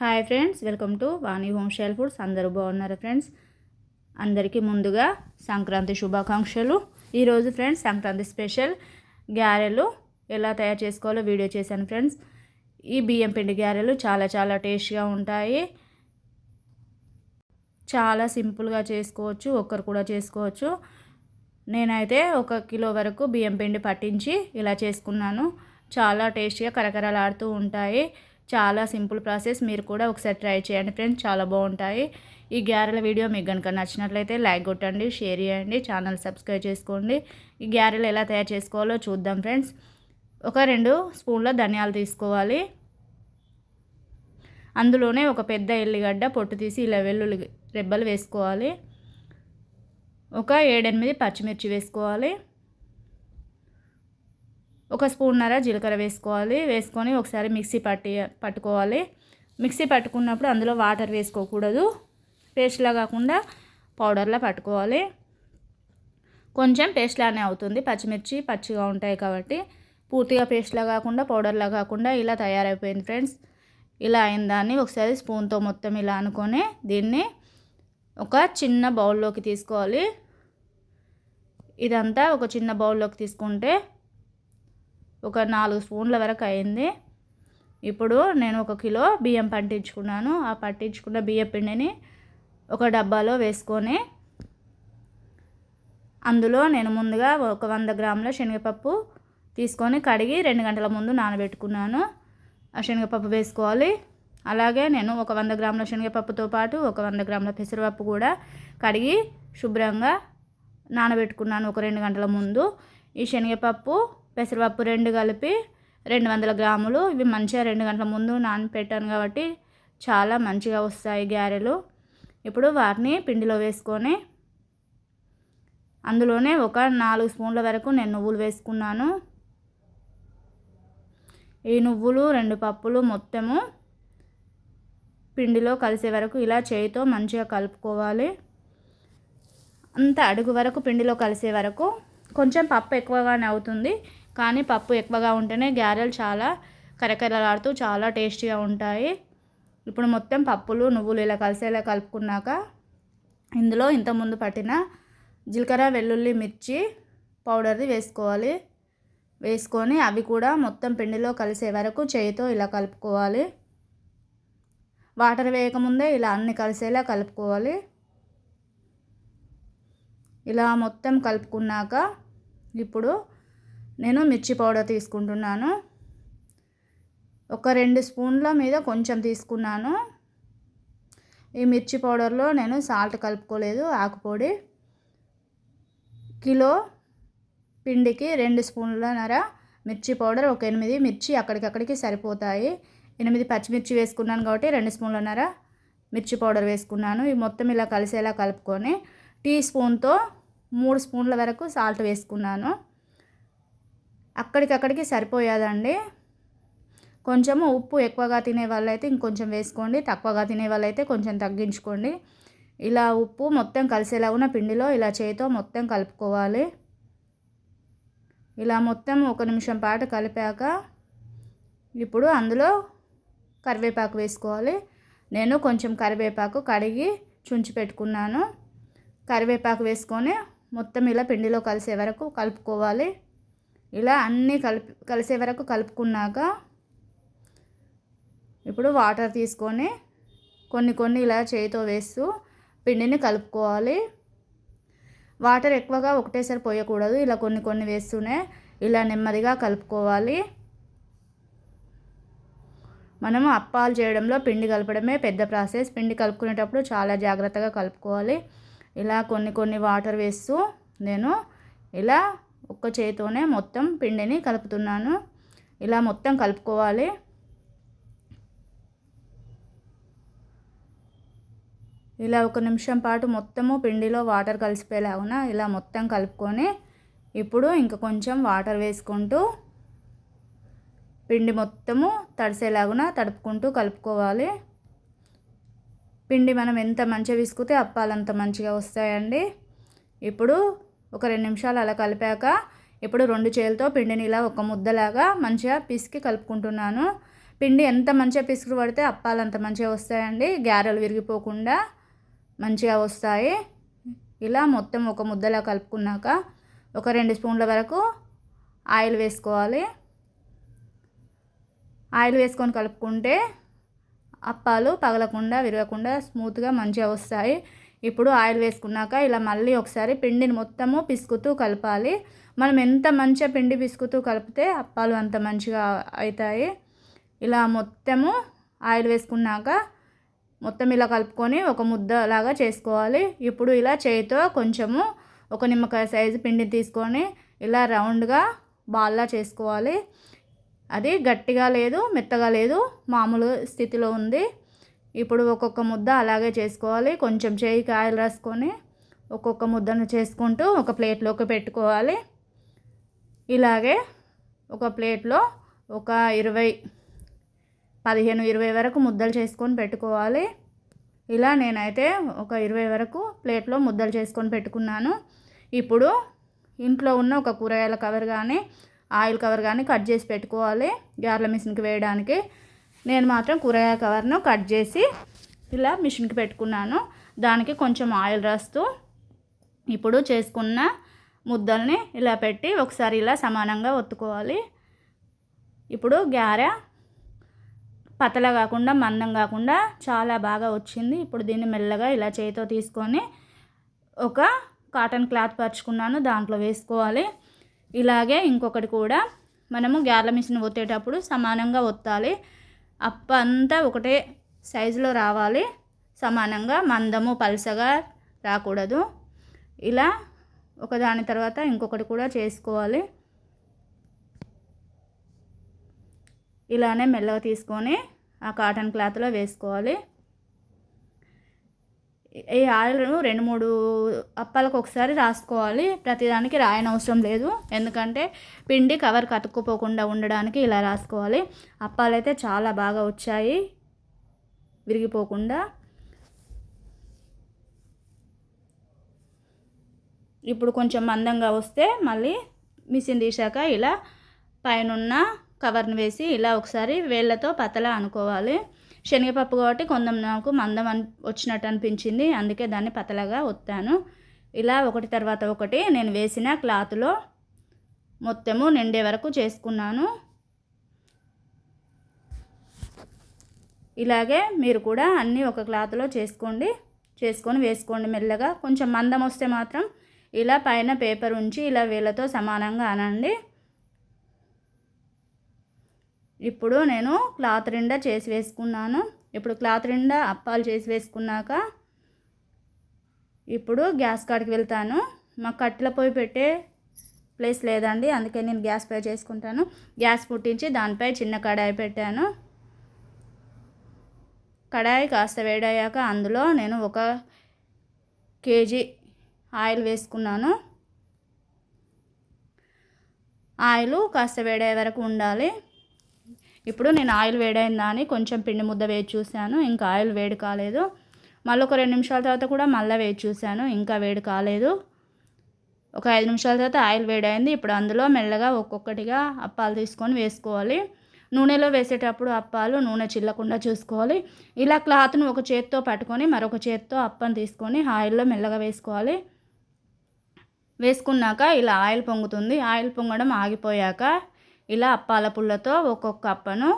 Hi friends welcome to Vani home style foods. అందరూ బాగున్నారు friends? అందరికీ ముందుగా సంక్రాంతి శుభాకాంక్షలు. ఈరోజు ఫ్రెండ్స్ సంక్రాంతి స్పెషల్ గ్యారెలు ఎలా తయారు చేసుకోవాలో వీడియో చేశాను ఫ్రెండ్స్. ఈ బియ్యం పిండి గ్యారెలు చాలా చాలా టేస్ట్గా ఉంటాయి. చాలా సింపుల్గా చేసుకోవచ్చు ఒక్కరు కూడా చేసుకోవచ్చు. నేనైతే ఒక కిలో వరకు బియ్యం పిండి పట్టించి ఇలా చేసుకున్నాను. చాలా టేస్టీగా కరకరలాడుతూ ఉంటాయి. చాలా సింపుల్ ప్రాసెస్. మీరు కూడా ఒకసారి ట్రై చేయండి ఫ్రెండ్స్. చాలా బాగుంటాయి. ఈ గ్యారెల వీడియో మీకు కనుక నచ్చినట్లయితే లైక్ కొట్టండి షేర్ చేయండి ఛానల్ సబ్స్క్రైబ్ చేసుకోండి. ఈ గ్యారెలు ఎలా తయారు చేసుకోవాలో చూద్దాం ఫ్రెండ్స్. ఒక రెండు స్పూన్ల ధనియాలు తీసుకోవాలి. అందులోనే ఒక పెద్ద ఎల్లిగడ్డ పొట్టు తీసి ఇలా వెల్లుల్లి రెబ్బలు వేసుకోవాలి. ఒక ఏడెనిమిది పచ్చిమిర్చి వేసుకోవాలి. ఒక స్పూన్నర జీలకర్ర వేసుకోవాలి. వేసుకొని ఒకసారి మిక్సీ పట్టి పట్టుకోవాలి. మిక్సీ పట్టుకున్నప్పుడు అందులో వాటర్ వేసుకోకూడదు. పేస్ట్లా కాకుండా పౌడర్లా పట్టుకోవాలి. కొంచెం పేస్ట్లానే అవుతుంది. పచ్చిమిర్చి పచ్చిగా ఉంటాయి కాబట్టి. పూర్తిగా పేస్ట్లా కాకుండా పౌడర్లా కాకుండా ఇలా తయారైపోయింది ఫ్రెండ్స్. ఇలా అయిన దాన్ని ఒకసారి స్పూన్తో మొత్తం ఇలా అనుకొని దీన్ని ఒక చిన్న బౌల్లోకి తీసుకోవాలి. ఇదంతా ఒక చిన్న బౌల్లోకి తీసుకుంటే ఒక నాలుగు స్పూన్ల వరకు అయింది. ఇప్పుడు నేను ఒక కిలో బియ్యం పట్టించుకున్నాను. ఆ పట్టించుకున్న బియ్య పిండిని ఒక డబ్బాలో వేసుకొని అందులో నేను ముందుగా ఒక వంద గ్రాముల శనగపప్పు తీసుకొని కడిగి రెండు గంటల ముందు నానబెట్టుకున్నాను. ఆ శనగపప్పు వేసుకోవాలి. అలాగే నేను ఒక వంద గ్రాముల శనగపప్పుతో పాటు ఒక వంద గ్రాముల పెసరపప్పు కూడా కడిగి శుభ్రంగా నానబెట్టుకున్నాను ఒక రెండు గంటల ముందు. ఈ శనగపప్పు పెసరపప్పు రెండు కలిపి రెండు వందల గ్రాములు. ఇవి మంచిగా రెండు గంటల ముందు నానపెట్టాను కాబట్టి చాలా మంచిగా వస్తాయి గారెలు. ఇప్పుడు వాటిని పిండిలో వేసుకొని అందులోనే ఒక నాలుగు స్పూన్ల వరకు నేను నువ్వులు వేసుకున్నాను. ఈ నువ్వులు రెండు పప్పులు మొత్తము పిండిలో కలిసే వరకు ఇలా చేయితో మంచిగా కలుపుకోవాలి. అంత అడుగు వరకు పిండిలో కలిసే వరకు కొంచెం పప్పు ఎక్కువగానే అవుతుంది. కానీ పప్పు ఎక్కువగా ఉంటేనే గారెలు చాలా కరకరలాడుతూ చాలా టేస్టీగా ఉంటాయి. ఇప్పుడు మొత్తం పప్పులు నువ్వులు ఇలా కలిసేలా కలుపుకున్నాక ఇందులో ఇంతకుముందు పట్టిన జీలకర్ర వెల్లుల్లి మిర్చి పౌడర్ది వేసుకోవాలి. వేసుకొని అవి కూడా మొత్తం పిండిలో కలిసే వరకు చేయితో ఇలా కలుపుకోవాలి. వాటర్ వేయకముందే ఇలా అన్ని కలిసేలా కలుపుకోవాలి. ఇలా మొత్తం కలుపుకున్నాక ఇప్పుడు నేను మిర్చి పౌడర్ తీసుకుంటున్నాను. ఒక రెండు స్పూన్ల మీద కొంచెం తీసుకున్నాను. ఈ మిర్చి పౌడర్లో నేను సాల్ట్ కలుపుకోలేదు ఆకుపొడి. కిలో పిండికి రెండు స్పూన్లన్నర మిర్చి పౌడర్ ఒక ఎనిమిది మిర్చి అక్కడికక్కడికి సరిపోతాయి. ఎనిమిది పచ్చిమిర్చి వేసుకున్నాను కాబట్టి రెండు స్పూన్లన్నర మిర్చి పౌడర్ వేసుకున్నాను. ఈ మొత్తం ఇలా కలిసేలా కలుపుకొని టీ స్పూన్తో మూడు స్పూన్ల వరకు సాల్ట్ వేసుకున్నాను. అక్కడికక్కడికి సరిపోయేదండి. కొంచెము ఉప్పు ఎక్కువగా తినే వాళ్ళైతే ఇంకొంచెం వేసుకోండి. తక్కువగా తినే వాళ్ళైతే కొంచెం తగ్గించుకోండి. ఇలా ఉప్పు మొత్తం కలిసేలా ఉన్న పిండిలో ఇలా చేతితో మొత్తం కలుపుకోవాలి. ఇలా మొత్తం ఒక నిమిషం పాటు కలిపాక ఇప్పుడు అందులో కరివేపాకు వేసుకోవాలి. నేను కొంచెం కరివేపాకు కడిగి చుంచి పెట్టుకున్నాను. కరివేపాకు వేసుకొని మొత్తం ఇలా పిండిలో కలిసే వరకు కలుపుకోవాలి. ఇలా అన్నీ కలిపి కలిసే వరకు కలుపుకున్నాక ఇప్పుడు వాటర్ తీసుకొని కొన్ని కొన్ని ఇలా చేతితో వేస్తూ పిండిని కలుపుకోవాలి. వాటర్ ఎక్కువగా ఒకటేసారి పోయకూడదు. ఇలా కొన్ని కొన్ని వేస్తూనే ఇలా నెమ్మదిగా కలుపుకోవాలి. మనము అప్పాలు చేయడంలో పిండి కలపడమే పెద్ద ప్రాసెస్. పిండి కలుపుకునేటప్పుడు చాలా జాగ్రత్తగా కలుపుకోవాలి. ఇలా కొన్ని కొన్ని వాటర్ వేస్తూ నేను ఇలా ఒక్క చేతితోనే మొత్తం పిండిని కలుపుతున్నాను. ఇలా మొత్తం కలుపుకోవాలి. ఇలా ఒక నిమిషం పాటు మొత్తము పిండిలో వాటర్ కలిసిపోయేలాగున ఇలా మొత్తం కలుపుకొని ఇప్పుడు ఇంకా కొంచెం వాటర్ వేసుకుంటూ పిండి మొత్తము తడిసేలాగున తడుపుకుంటూ కలుపుకోవాలి. పిండి మనం ఎంత మంచిగా విసుకుతే అప్పాలు అంత మంచిగా వస్తాయండి. ఇప్పుడు ఒక రెండు నిమిషాలు అలా కలిపాక ఇప్పుడు రెండు చేతులతో పిండిని ఇలా ఒక ముద్దలాగా మంచిగా పిసికి కలుపుకుంటున్నాను. పిండి ఎంత మంచిగా పిసుకు పడితే అప్పాలు అంత మంచిగా వస్తాయండి. గారెలు విరిగిపోకుండా మంచిగా వస్తాయి. ఇలా మొత్తం ఒక ముద్దలా కలుపుకున్నాక ఒక రెండు స్పూన్ల వరకు ఆయిల్ వేసుకోవాలి. ఆయిల్ వేసుకొని కలుపుకుంటే అప్పాలు పగలకుండా విరగకుండా స్మూత్గా మంచిగా వస్తాయి. ఇప్పుడు ఆయిల్ వేసుకున్నాక ఇలా మళ్ళీ ఒకసారి పిండిని మొత్తము పిసుకుతూ కలపాలి. మనం ఎంత మంచిగా పిండి పిసుకుతూ కలిపితే అప్పాలు అంత మంచిగా అవుతాయి. ఇలా మొత్తము ఆయిల్ వేసుకున్నాక మొత్తం ఇలా కలుపుకొని ఒక ముద్ద లాగా చేసుకోవాలి. ఇప్పుడు ఇలా చేయితో కొంచెము ఒక నిమ్మకాయ సైజు పిండిని తీసుకొని ఇలా రౌండ్గా బాల్లా చేసుకోవాలి. అది గట్టిగా లేదు మెత్తగా లేదు మామూలు స్థితిలో ఉంది. ఇప్పుడు ఒక్కొక్క ముద్ద అలాగే చేసుకోవాలి. కొంచెం చేయికి ఆయిల్ రాసుకొని ఒక్కొక్క ముద్దను చేసుకుంటూ ఒక ప్లేట్లోకి పెట్టుకోవాలి. ఇలాగే ఒక ప్లేట్లో ఒక ఇరవై పదిహేను ఇరవై వరకు ముద్దలు చేసుకొని పెట్టుకోవాలి. ఇలా నేనైతే ఒక ఇరవై వరకు ప్లేట్లో ముద్దలు చేసుకొని పెట్టుకున్నాను. ఇప్పుడు ఇంట్లో ఉన్న ఒక కూరగాయల కవర్ కానీ ఆయిల్ కవర్ కానీ కట్ చేసి పెట్టుకోవాలి. గార్ల మిషన్కి వేయడానికి నేను మాత్రం కూరగాయ కవర్ను కట్ చేసి ఇలా మిషన్కి పెట్టుకున్నాను. దానికి కొంచెం ఆయిల్ రాస్తూ ఇప్పుడు చేసుకున్న ముద్దల్ని ఇలా పెట్టి ఒకసారి ఇలా సమానంగా ఒత్తుకోవాలి. ఇప్పుడు గారె పతల కాకుండా మందం కాకుండా చాలా బాగా వచ్చింది. ఇప్పుడు దీన్ని మెల్లగా ఇలా చేతితో తీసుకొని ఒక కాటన్ క్లాత్ పరుచుకున్నాను. దాంట్లో వేసుకోవాలి. ఇలాగే ఇంకొకటి కూడా మనము గ్యార్ల మిషన్ ఒత్తేటప్పుడు సమానంగా ఒత్తాలి. అప్ప అంతా ఒకటే సైజులో రావాలి. సమానంగా మందము పలసగా రాకూడదు. ఇలా ఒకదాని తర్వాత ఇంకొకటి కూడా చేసుకోవాలి. ఇలానే మెల్లగా తీసుకొని ఆ కాటన్ క్లాత్లో వేసుకోవాలి. ఈ ఆయిల్ను రెండు మూడు అప్పాలకు ఒకసారి రాసుకోవాలి. ప్రతిదానికి రాయని అవసరం లేదు. ఎందుకంటే పిండి కవర్ కతుక్కుపోకుండా ఉండడానికి ఇలా రాసుకోవాలి. అప్పాలు అయితే చాలా బాగా వచ్చాయి. విరిగిపోకుండా. ఇప్పుడు కొంచెం మందంగా వస్తే మళ్ళీ మిషన్ తీసాక ఇలా పైనున్న కవర్ని వేసి ఇలా ఒకసారి వేళ్ళతో పతలా అనుకోవాలి. శనగపప్పు కాబట్టి కొంచెం నాకు మందం అని వచ్చినట్టు అనిపించింది. అందుకే దాన్ని పతలగా ఒత్తాను. ఇలా ఒకటి తర్వాత ఒకటి నేను వేసిన క్లాత్లో మొత్తము నిండే వరకు చేసుకున్నాను. ఇలాగే మీరు కూడా అన్నీ ఒక క్లాత్లో చేసుకోండి. చేసుకొని వేసుకోండి మెల్లగా. కొంచెం మందం వస్తే మాత్రం ఇలా పైన పేపర్ ఉంచి ఇలా వీళ్ళతో సమానంగా అనండి. ఇప్పుడు నేను క్లాత్ నిండా చేసి వేసుకున్నాను. ఇప్పుడు క్లాత్ నిండా అప్పాలు చేసి వేసుకున్నాక ఇప్పుడు గ్యాస్ కాడికి వెళ్తాను. మాకు కట్టెల పొయ్యి పెట్టే ప్లేస్ లేదండి అందుకే నేను గ్యాస్ పై చేసుకుంటాను. గ్యాస్ పుట్టించి దానిపై చిన్న కడాయి పెట్టాను. కడాయి కాస్త వేడయ్యాక అందులో నేను ఒక కేజీ ఆయిల్ వేసుకున్నాను. ఆయిల్ కాస్త వేడే వరకు ఉండాలి. ఇప్పుడు నేను ఆయిల్ వేడైందా అని కొంచెం పిండి ముద్ద వేసి చూశాను ఇంకా ఆయిల్ వేడి కాలేదు. మళ్ళీ ఒక రెండు నిమిషాల తర్వాత కూడా మళ్ళీ వేడి చూశాను ఇంకా వేడి కాలేదు. ఒక ఐదు నిమిషాల తర్వాత ఆయిల్ వేడైంది. ఇప్పుడు అందులో మెల్లగా ఒక్కొక్కటిగా అప్పాలు తీసుకొని వేసుకోవాలి. నూనెలో వేసేటప్పుడు అప్పాలు నూనె చిల్లకుండా చూసుకోవాలి. ఇలా క్లాత్ను ఒక చేత్తో పట్టుకొని మరొక చేత్తో అప్పని తీసుకొని ఆయిల్లో మెల్లగా వేసుకోవాలి. వేసుకున్నాక ఇలా ఆయిల్ పొంగుతుంది. ఆయిల్ పొంగడం ఆగిపోయాక ఇలా అప్పాల పుల్లతో ఒక్కొక్క అప్పను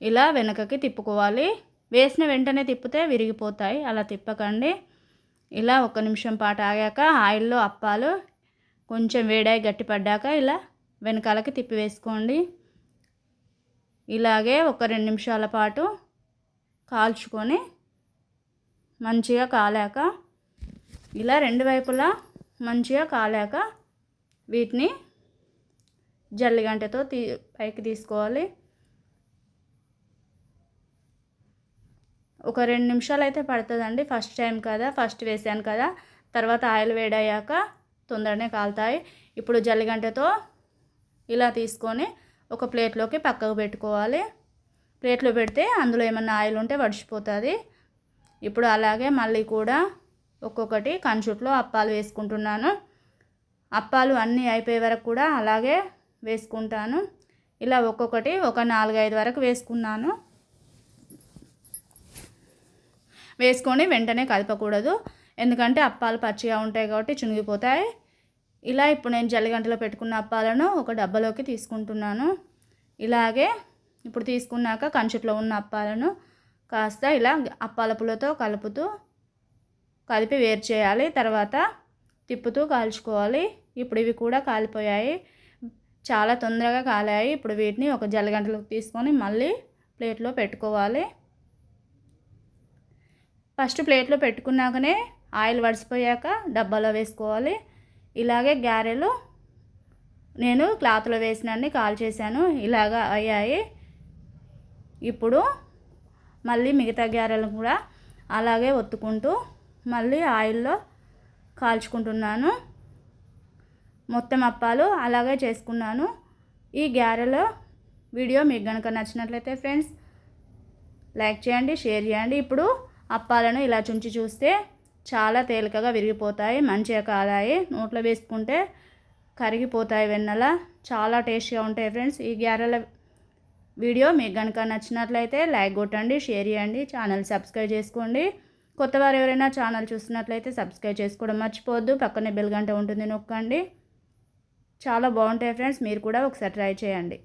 ఇలా వెనకకి తిప్పుకోవాలి. వేసిన వెంటనే తిప్పితే విరిగిపోతాయి. అలా తిప్పకండి. ఇలా ఒక నిమిషం పాటు ఆగాక ఆయిల్లో అప్పాలు కొంచెం వేడాయి గట్టిపడ్డాక ఇలా వెనకాలకి తిప్పి వేసుకోండి ఇలాగే ఒక రెండు నిమిషాల పాటు కాల్చుకొని మంచిగా కాలాక ఇలా రెండు వైపులా మంచిగా కాలాక వీటిని జల్లిగంటతో తీ పైకి తీసుకోవాలి. ఒక రెండు నిమిషాలు అయితే పడుతుందండి. ఫస్ట్ టైం కదా ఫస్ట్ వేసాను కదా. తర్వాత ఆయిల్ వేడయ్యాక తొందరనే కాలుతాయి. ఇప్పుడు జల్లిగంటతో ఇలా తీసుకొని ఒక ప్లేట్లోకి పక్కకు పెట్టుకోవాలి. ప్లేట్లో పెడితే అందులో ఏమన్నా ఆయిల్ ఉంటే వడిచిపోతుంది ఇప్పుడు అలాగే మళ్ళీ కూడా ఒక్కొక్కటి కంచుట్లో అప్పాలు వేసుకుంటున్నాను. అప్పాలు అన్నీ అయిపోయే వరకు కూడా అలాగే వేసుకుంటాను. ఇలా ఒక్కొక్కటి ఒక నాలుగైదు వరకు వేసుకున్నాను. వేసుకొని వెంటనే కలపకూడదు ఎందుకంటే అప్పాలు పచ్చిగా ఉంటాయి కాబట్టి చునిగిపోతాయి. ఇలా ఇప్పుడు నేను జల్లిగంటలో పెట్టుకున్న అప్పాలను ఒక డబ్బాలోకి తీసుకుంటున్నాను. ఇలాగే ఇప్పుడు తీసుకున్నాక కంచుట్లో ఉన్న అప్పాలను కాస్త ఇలా అప్పాల పుల్లతో కలుపుతూ కలిపి వేరు చేయాలి. తర్వాత తిప్పుతూ కాల్చుకోవాలి. ఇప్పుడు ఇవి కూడా కాలిపోయాయి. చాలా తొందరగా కాలాయి. ఇప్పుడు వీటిని ఒక జల్లగంటలోకి తీసుకొని మళ్ళీ ప్లేట్లో పెట్టుకోవాలి. ఫస్ట్ ప్లేట్లో పెట్టుకున్నాకనే ఆయిల్ వడిసిపోయాక డబ్బాలో వేసుకోవాలి. ఇలాగే గారెలు నేను క్లాత్లో వేసినన్ని కాల్ చేశాను. ఇలాగా అయ్యాయి. ఇప్పుడు మళ్ళీ మిగతా గారెలు కూడా అలాగే ఒత్తుకుంటూ మళ్ళీ ఆయిల్లో కాల్చుకుంటున్నాను. మొత్తం అప్పాలు అలాగే చేసుకున్నాను. ఈ గారెల వీడియో మీకు కనుక నచ్చినట్లయితే ఫ్రెండ్స్ లైక్ చేయండి షేర్ చేయండి. ఇప్పుడు అప్పాలను ఇలా చుంచి చూస్తే చాలా తేలికగా విరిగిపోతాయి మంచిగా కాలాయి. నోట్లో వేసుకుంటే కరిగిపోతాయి వెన్నెల. చాలా టేస్ట్గా ఉంటాయి ఫ్రెండ్స్. ఈ గ్యారెల వీడియో మీకు కనుక నచ్చినట్లయితే లైక్ కొట్టండి షేర్ చేయండి ఛానల్ సబ్స్క్రైబ్ చేసుకోండి. కొత్తవారు ఎవరైనా ఛానల్ చూస్తున్నట్లయితే సబ్స్క్రైబ్ చేసుకోవడం మర్చిపోవద్దు. పక్కనే బెల్ గంట ఉంటుంది నొక్కండి. చాలా బాగుంటాయి ఫ్రెండ్స్ మీరు కూడా ఒకసారి ట్రై చేయండి.